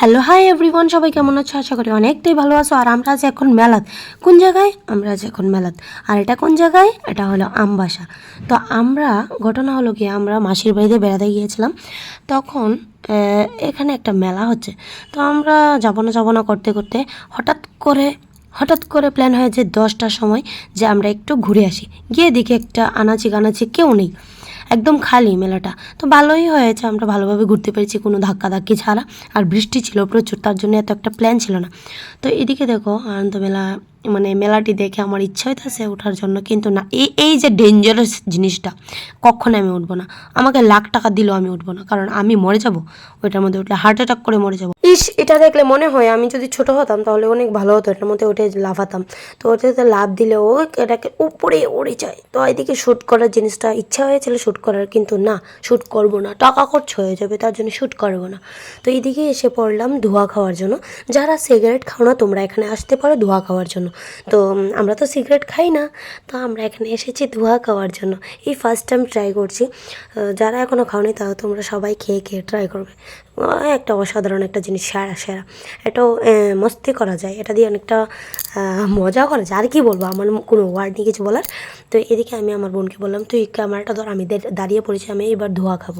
Hello hi everyone সবাই কেমন আছো? আশা করি অনেকটাই ভালো আছো। আর আমরা আছি এখন মেলাত। কোন জায়গায়? আমরা আছি এখন মেলাত। আর এটা কোন জায়গায়? এটা হলো আমবাসা। তো আমরা, ঘটনা হলো কি, আমরা মাসির বাড়িতে বেড়াতে গিয়েছিলাম। তখন এখানে একটা মেলা হচ্ছে। তো আমরা যাব না যাব না করতে করতে হঠাৎ করে হঠাৎ করে প্ল্যান হয়েছে দশটার সময় যে আমরা একটু ঘুরে আসি। গিয়ে দেখি একটা আনাচি কানাচি কেউ নেই। একদম খালি মেলাটা। তো ভালোই হয়েছে, আমরা ভালোভাবে ঘুরতে পেরেছি কোনো ধাক্কাধাক্কি ছাড়া। আর বৃষ্টি ছিল প্রচুর, তার জন্য এত একটা প্ল্যান ছিল না। তো এদিকে দেখো আনন্দ মেলা মানে মেলাটি দেখে আমার ইচ্ছা হইতেছে ওঠার জন্য, কিন্তু না এই এই যে ডেঞ্জারাস জিনিসটা, কখনো আমি উঠবো না। আমাকে লাখ টাকা দিলেও আমি উঠবো না, কারণ আমি মরে যাব। ওইটার মধ্যে উঠলে হার্ট অ্যাটাক করে মরে যাব। ইস, এটা দেখলে মনে হয় আমি যদি ছোট হতাম তাহলে অনেক ভালো হতো, এটার মধ্যে উঠে লাফাতাম। তো ওটাতে লাভ দিলে ও এটাকে উপরে উড়ে যায়। তো এদিকে শ্যুট করার জিনিসটা ইচ্ছা হয়েছিল শ্যুট করার, কিন্তু না শ্যুট করব না। টাকা খরচ হয়ে যাবে, তার জন্য শ্যুট করব না। তো এইদিকে এসে পড়লাম ধোয়া খাওয়ার জন্য। যারা সিগারেট খাও না, তোমরা এখানে আসতে পারো ধোয়া খাওয়ার জন্য। তো আমরা তো সিগারেট খাই না। তো আমরা এখানে এসেছি ধোয়া খাওয়ার জন্য। এই ফার্স্ট টাইম ট্রাই করছি। যারা এখনও খাওনি তাও তোমরা সবাই খেয়ে খেয়ে ট্রাই করবে। একটা অসাধারণ একটা জিনিস, সেরা সেরা। এটাও মস্তি করা যায়। এটা দিয়ে অনেকটা মজা করে আর কি বলব, আমার কোনো ওয়ার্ড নেই কিছু বলার। তো এদিকে আমি আমার বোনকে বললাম, তুই ক্যামেরাটা ধর, আমি দাঁড়িয়ে পড়েছি, আমি এবার ধোয়া খাব।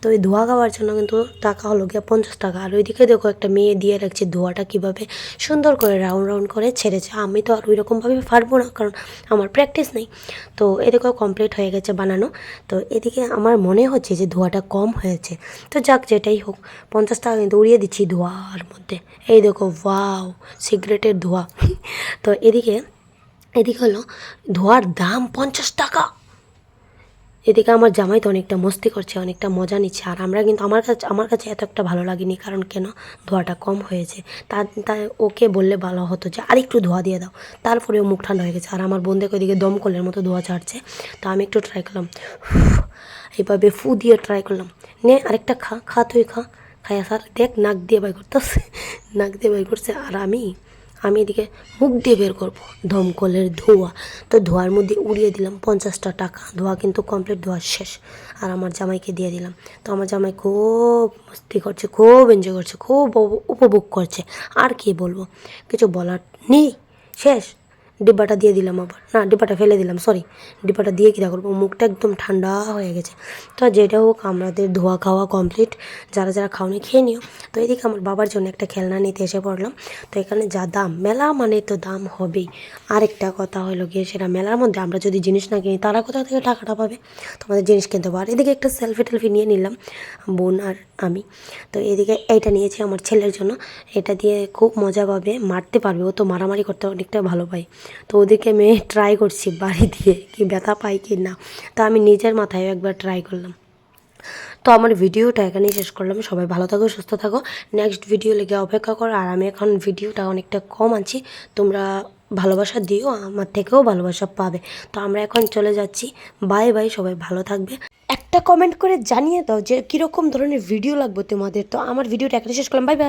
তো ওই ধোয়া খাওয়ার জন্য কিন্তু টাকা হলো গিয়ে পঞ্চাশ টাকা। আর ওইদিকে দেখো একটা মেয়ে দিয়ে রাখছে ধোয়াটা কীভাবে সুন্দর করে রাউন্ড রাউন্ড করে ছেড়েছে। আমি তো আর ওই রকমভাবে পারব না, কারণ আমার প্র্যাকটিস নেই। তো এদিকেও কমপ্লিট হয়ে গেছে বানানো। তো এদিকে আমার মনে হচ্ছে যে ধোয়াটা কম হয়েছে। তো যাক, যেটাই হোক, পঞ্চাশ টাকা কিন্তু উড়িয়ে দিচ্ছি ধোয়ার মধ্যে। এই দেখো ওয়াও সিগারেটের ধোয়া। তো এদিকে এদিকে হলো ধোয়ার দাম পঞ্চাশ টাকা। এদিকে আমার জামাই তো অনেকটা মস্তি করছে, অনেকটা মজা নিচ্ছে। আর আমরা কিন্তু আমার কাছে আমার কাছে এত একটা ভালো লাগেনি, কারণ কেন? ধোয়াটা কম হয়েছে। তা, তাই ওকে বললে ভালো হতো যে আরেকটু ধোয়া দিয়ে দাও। তারপরে ও মুখ ঠান্ডা হয়ে গেছে। আর আমার বোন দেখো ওইদিকে দমকলের মতো ধোয়া ছাড়ছে। তো আমি একটু ট্রাই করলাম। এইভাবে ফু দিয়ে ট্রাই করলাম। নে, আরেকটা খা খা তুই খা। খাইয়া স্যার দেখ, নাক দিয়ে বাই করতেছে, নাক দিয়ে বাই করছে। আর আমি আমি এদিকে মুখ দিয়ে বের করব। দমকলের ধোয়া। তো ধোয়ার মধ্যে উড়িয়ে দিলাম পঞ্চাশটা টাকা। ধোয়া কিন্তু কমপ্লিট ধোয়া শেষ। আর আমার জামাইকে দিয়ে দিলাম। তো আমার জামাই খুব মস্তি করছে, খুব এনজয় করছে, খুব উপভোগ করছে। আর কি বলব? কিছু বলার নেই। শেষ। ডিব্বাটা দিয়ে দিলাম আবার। না, ডিব্বাটা ফেলে দিলাম সরি ডিব্বাটা দিয়ে কী করব মুখটা একদম ঠান্ডা হয়ে গেছে। তো যেটা হোক, আমাদের ধোয়া খাওয়া কমপ্লিট যারা যারা খাওনি, খেয়ে নিও। তো এদিকে আমার বাবার জন্য একটা খেলনা নিতে এসে পড়লাম। তো এখানে যা দাম, মেলা মানে তো দাম হবেই। আরেকটা কথা হলো গিয়ে সেটা, মেলার মধ্যে আমরা যদি জিনিস না কিনি, তারা কোথা থেকে টাকাটা পাবে? তোমাদের জিনিস কিনতে পারো। এদিকে একটা সেলফি টেলফি নিয়ে নিলাম। বোন আর আমি। তো এদিকে এইটা নিয়েছি আমার ছেলের জন্য। এটা দিয়ে খুব মজা পাবে, মারতে পারবে। ও তো মারামারি করতে অনেকটা ভালো পায় তো ওদিকে আমি ট্রাই করছি বাড়ি দিয়ে কি ব্যথা পাই কি না। তো আমি নিজের মাথায় একবার ট্রাই করলাম। তো আমার ভিডিওটা এখানেই শেষ করলাম। সবাই ভালো থাকো, সুস্থ থাকো। নেক্সট ভিডিও লেগে অপেক্ষা করো। আর আমি এখন ভিডিওটা অনেকটা কম আনছি। তোমরা ভালোবাসা দিও, আমার থেকেও ভালোবাসা পাবে। তো আমরা এখন চলে যাচ্ছি। বাই বাই সবাই ভালো থাকবে। একটা কমেন্ট করে জানিয়ে দাও যে কীরকম ধরনের ভিডিও লাগবে তোমাদের। তো আমার ভিডিওটা এখানে শেষ করলাম। Bye bye